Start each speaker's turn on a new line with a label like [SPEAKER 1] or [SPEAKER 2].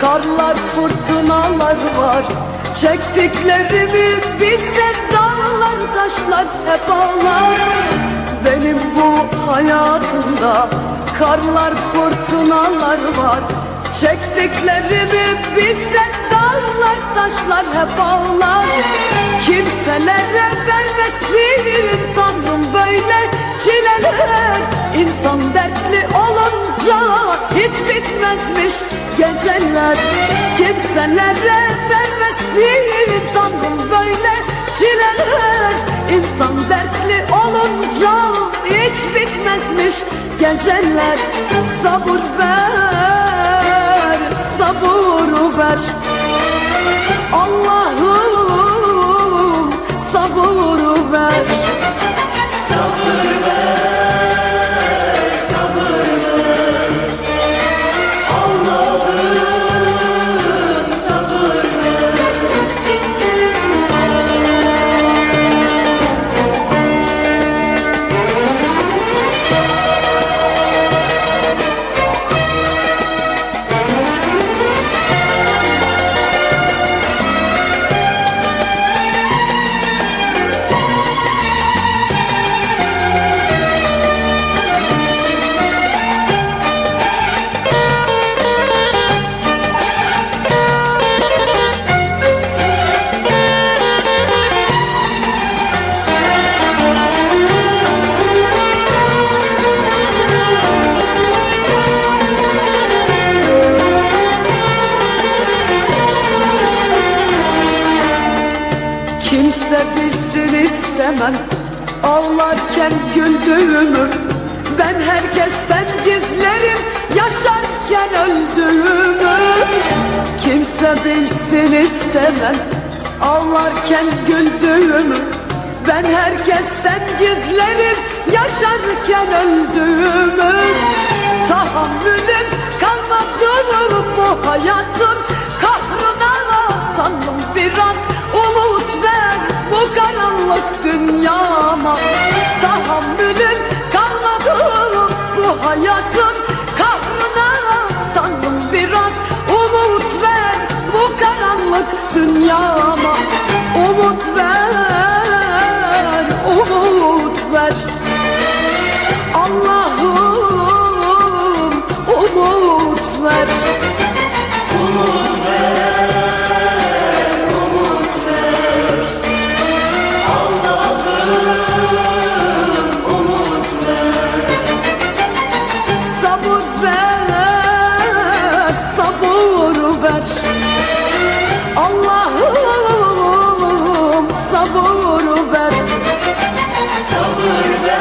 [SPEAKER 1] Karlar fırtınalar var. Çektiklerimi bize dağlar taşlar hep ağlar. Benim bu hayatımda Karlar fırtınalar var. Çektiklerimi bize dağlar taşlar hep ağlar. Kimselere vermesin hiç bitmezmiş geceler. Kimselere vermesin Tanrım böyle çileler. İnsan dertli olunca hiç bitmezmiş geceler. Sabır ver, sabır ver. Allah'ım istemem. Ağlarken güldüğümü Ben herkesten gizlerim. Yaşarken öldüğümü Kimse bilsin istemem. Ağlarken güldüğümü Ben herkesten gizlerim. Yaşarken öldüğümü Tahammülüm kalmadı bu hayatın karanlık dünyama Tahammülüm kalmadı. Bu hayatın kahrına Tanrım biraz. Umut ver bu karanlık dünyama. Umut ver, umut ver. Allah'ım umut ver ver Allah'ım sabır ver.
[SPEAKER 2] Sabır